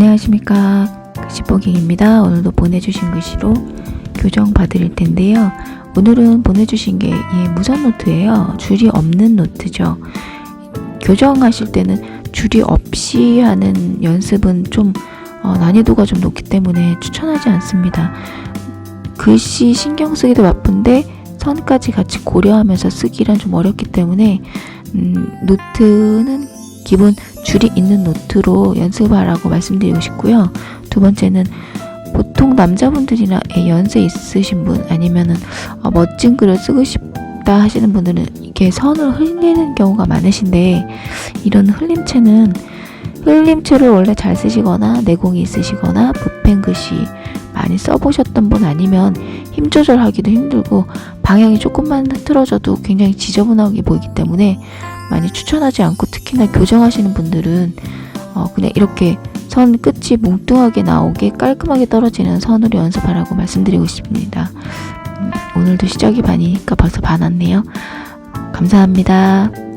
안녕하십니까 글씨보기입니다. 오늘도 보내주신 글씨로 교정 봐드릴 텐데요. 오늘은 보내주신 게이 무선 노트예요. 줄이 없는 노트죠. 교정하실 때는 줄이 없이 하는 연습은 좀 어, 난이도가 좀 높기 때문에 추천하지 않습니다. 글씨 신경 쓰기도 바쁜데 선까지 같이 고려하면서 쓰기란 좀 어렵기 때문에 음, 노트는 기본 줄이 있는 노트로 연습하라고 말씀드리고 싶고요. 두 번째는 보통 남자분들이나 애 연세 있으신 분 아니면은 어, 멋진 글을 쓰고 싶다 하시는 분들은 이게 선을 흘리는 경우가 많으신데 이런 흘림체는 흘림체를 원래 잘 쓰시거나 내공이 있으시거나 붓펜 글씨 많이 써보셨던 분 아니면 힘 조절하기도 힘들고 방향이 조금만 흐트러져도 굉장히 지저분하게 보이기 때문에 많이 추천하지 않고 특히나 교정하시는 분들은 어 그냥 이렇게 선 끝이 뭉뚱하게 나오게 깔끔하게 떨어지는 선으로 연습하라고 말씀드리고 싶습니다. 음, 오늘도 시작이 반이니까 벌써 반 왔네요. 감사합니다.